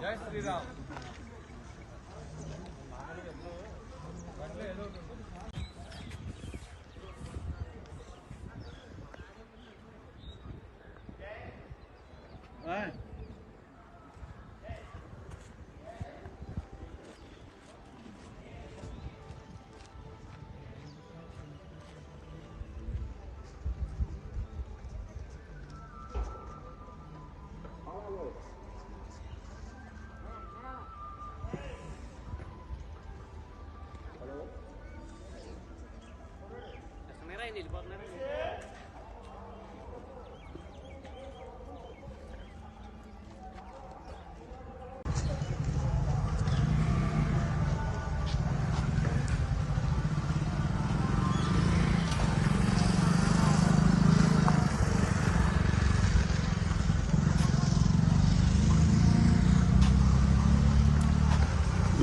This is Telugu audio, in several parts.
जय Shri Ram Ouais. Hello. Kamera ini, di bawah kamera ini.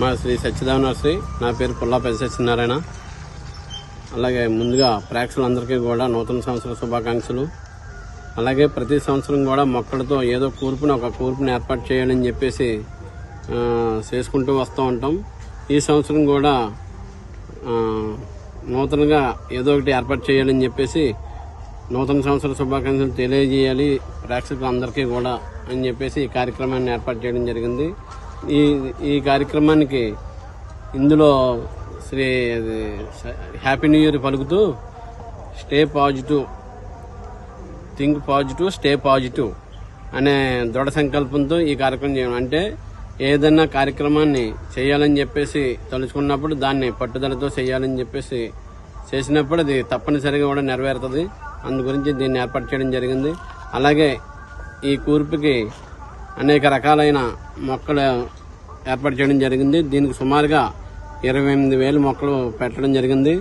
మా శ్రీ సత్యదేవ శ్రీ నా పేరు పుల్లాపల్లి సత్యనారాయణ అలాగే ముందుగా ప్రేక్షకులందరికీ కూడా నూతన సంవత్సర శుభాకాంక్షలు. అలాగే ప్రతి సంవత్సరం కూడా మొక్కలతో ఏదో కూర్పుని ఒక కూర్పుని ఏర్పాటు చేయాలని చెప్పేసి చేసుకుంటూ వస్తూ ఉంటాం. ఈ సంవత్సరం కూడా నూతనంగా ఏదో ఒకటి ఏర్పాటు చేయాలని చెప్పేసి నూతన సంవత్సర శుభాకాంక్షలు తెలియజేయాలి ప్రేక్షకులందరికీ కూడా అని చెప్పేసి ఈ కార్యక్రమాన్ని ఏర్పాటు చేయడం జరిగింది. ఈ ఈ కార్యక్రమానికి ఇందులో శ్రీ అది హ్యాపీ న్యూ ఇయర్ పలుకుతూ stay positive think positive stay positive అనే దృఢ సంకల్పంతో ఈ కార్యక్రమం చేయడం అంటే ఏదైనా కార్యక్రమాన్ని చేయాలని చెప్పేసి తలుచుకున్నప్పుడు దాన్ని పట్టుదలతో చేయాలని చెప్పేసి చేసినప్పుడు అది తప్పనిసరిగా కూడా నెరవేరుతుంది. అందు గురించి దీన్ని ఏర్పాటు చేయడం జరిగింది. అలాగే ఈ కూర్పుకి అనేక రకాలైన మొక్కలు ఏర్పాటు చేయడం జరిగింది. దీనికి సుమారుగా ఇరవై ఎనిమిది వేల మొక్కలు పెట్టడం జరిగింది.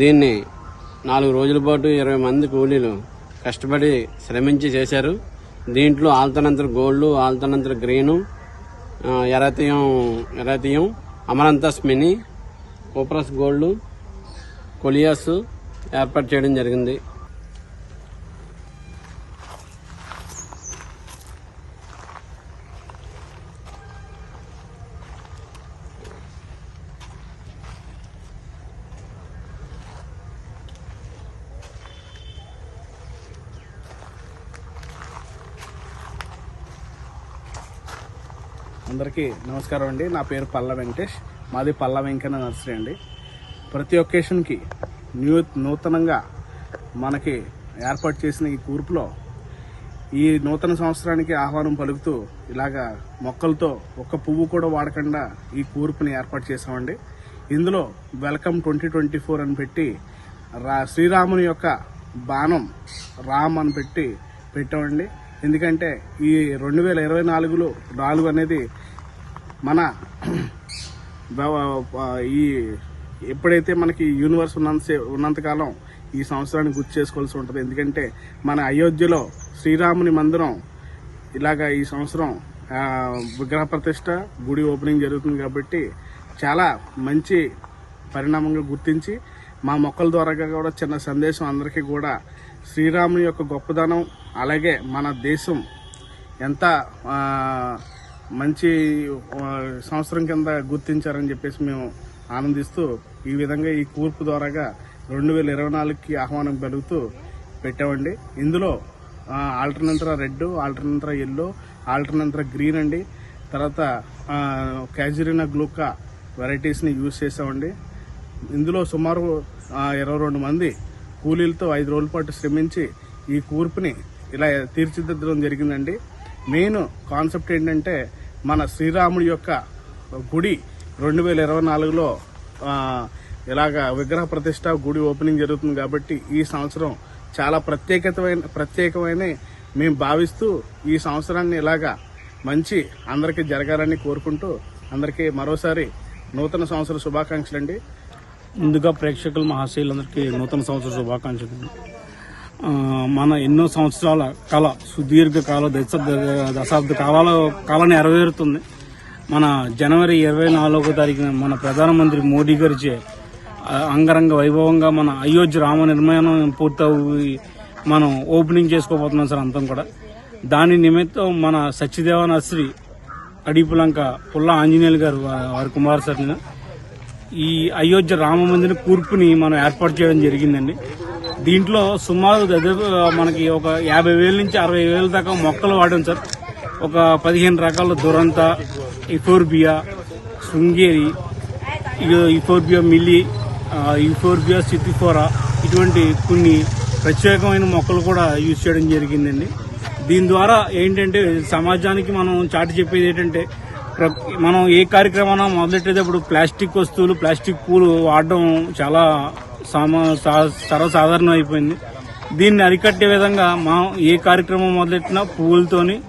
దీన్ని నాలుగు రోజుల పాటు ఇరవై మంది కూలీలు కష్టపడి శ్రమించి చేశారు. దీంట్లో alternanthera gold alternanthera green eranthemum eranthemum amaranthus mini coprosma gold coleus ఏర్పాటు చేయడం జరిగింది. అందరికీ నమస్కారం అండి. నా పేరు పల్ల వెంకటేష్. మాది పల్ల వెంకన్న నర్సరీ అండి. ప్రతి ఒకేషన్కి న్యూ నూతనంగా మనకి ఏర్పాటు చేసిన ఈ కూర్పులో ఈ నూతన సంవత్సరానికి ఆహ్వానం పలుకుతూ ఇలాగా మొక్కలతో ఒక్క పువ్వు కూడా వాడకుండా ఈ కూర్పుని ఏర్పాటు చేసామండి ఇందులో వెల్కమ్ ట్వంటీ ట్వంటీ ఫోర్ అని పెట్టి రా శ్రీరాముని యొక్క బాణం రామ్ అని పెట్టి పెట్టామండి. ఎందుకంటే ఈ రెండు వేల ఇరవై నాలుగులో నాలుగు అనేది మన ఈ ఎప్పుడైతే మనకి యూనివర్స్ ఉన్నంత ఉన్నంతకాలం ఈ సంవత్సరాన్ని గుర్తు చేసుకోవాల్సి ఉంటుంది. ఎందుకంటే మన అయోధ్యలో శ్రీరాముని మందిరం ఇలాగా ఈ సంవత్సరం విగ్రహ ప్రతిష్ట గుడి ఓపెనింగ్ జరుగుతుంది కాబట్టి చాలా మంచి పరిణామంగా గుర్తించి మా మొక్కల ద్వారా కూడా చిన్న సందేశం అందరికీ కూడా శ్రీరాముని యొక్క గొప్పదనం అలాగే మన దేశం ఎంత మంచి సంవత్సరం కింద గుర్తించారని చెప్పేసి మేము ఆనందిస్తూ ఈ విధంగా ఈ కూర్పు ద్వారాగా రెండు వేల ఇరవై నాలుగుకి ఆహ్వానం పెరుగుతూ పెట్టామండి. ఇందులో alternanthera red alternanthera yellow alternanthera green అండి. తర్వాత క్యాజురినా గ్లూకా వెరైటీస్ని యూజ్ చేసామండి. ఇందులో సుమారు ఇరవై రెండు మంది కూలీలతో ఐదు రోజుల పాటు శ్రమించి ఈ కూర్పుని ఇలా తీర్చిదిద్దడం జరిగిందండి. మెయిన్ కాన్సెప్ట్ ఏంటంటే మన శ్రీరాముడి యొక్క గుడి రెండు వేల ఇరవై నాలుగులో ఇలాగ విగ్రహ ప్రతిష్ట గుడి ఓపెనింగ్ జరుగుతుంది కాబట్టి ఈ సంవత్సరం చాలా ప్రత్యేకతమైన ప్రత్యేకమైన మేము భావిస్తూ ఈ సంవత్సరాన్ని ఇలాగా మంచి అందరికీ జరగాలని కోరుకుంటూ అందరికీ మరోసారి నూతన సంవత్సర శుభాకాంక్షలు అండి ముందుగా ప్రేక్షకుల మహాశైలందరికీ నూతన సంవత్సర శుభాకాంక్షలు. మన ఎన్నో సంవత్సరాల కళ సుదీర్ఘ కాల దశాబ్ద దశాబ్ద కాలాల నెరవేరుతుంది. మన జనవరి ఇరవై నాలుగో తారీఖున మన ప్రధానమంత్రి మోడీ గారిచే అంగరంగ వైభవంగా మన అయోధ్య రామ నిర్మాణం పూర్తయి మనం ఓపెనింగ్ చేసుకోబోతున్నాం సార్ అంతం కూడా. దాని నిమిత్తం మన సత్యదేవ అడిపులంక పుల్ల ఆంజనేయులు గారు వారి కుమార్ సార్ నేను ఈ అయోధ్య రామ మందిర కూర్పుని మనం ఏర్పాటు చేయడం జరిగిందండి. దీంట్లో సుమారు దాదాపు మనకి ఒక యాభై వేల నుంచి అరవై వేల దాకా మొక్కలు వాడాం సార్. ఒక పదిహేను రకాల దురంత ఇఫోర్బియా శృంగేరి ఇఫోర్బియా మిల్లి ఇఫోర్బియా సితిఫోరా ఇటువంటి కొన్ని ప్రత్యేకమైన మొక్కలు కూడా యూజ్ చేయడం జరిగిందండి. దీని ద్వారా ఏంటంటే సమాజానికి మనం చాటి చెప్పేది ఏంటంటే మనం ఏ కార్యక్రమాన్ని మొదలెట్టేటప్పుడు ప్లాస్టిక్ వస్తువులు ప్లాస్టిక్ పూలు వాడడం చాలా సామా సర్వసాధారణం అయిపోయింది. దీన్ని అరికట్టే విధంగా మనం ఏ కార్యక్రమం మొదలెట్టినా పువ్వులతోని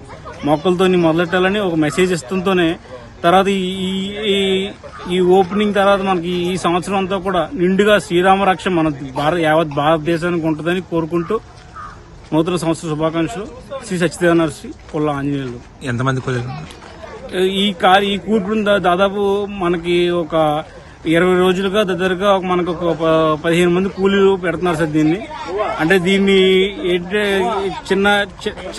మొక్కలతోని మొదలెట్టాలని ఒక మెసేజ్ ఇస్తుంటూనే తర్వాత ఈ- ఈ- ఈ ఓపెనింగ్ తర్వాత మనకి ఈ సంవత్సరం అంతా కూడా నిండుగా శ్రీరామ రక్ష మన భారత యావత్ భారతదేశానికి ఉంటుందని కోరుకుంటూ నూతన సంవత్సర శుభాకాంక్షలు. శ్రీ సత్యదేవ నర్సి కొల్ల ఆంజనేయులు. ఎంతమంది కూలీలు ఈ కార్ ఈ కూర్పు దాదాపు మనకి ఒక ఇరవై రోజులుగా దగ్గరగా మనకు ఒక పదిహేను మంది కూలీలు పెడుతున్నారు సార్ దీన్ని. అంటే దీన్ని చిన్న చి- చిన్న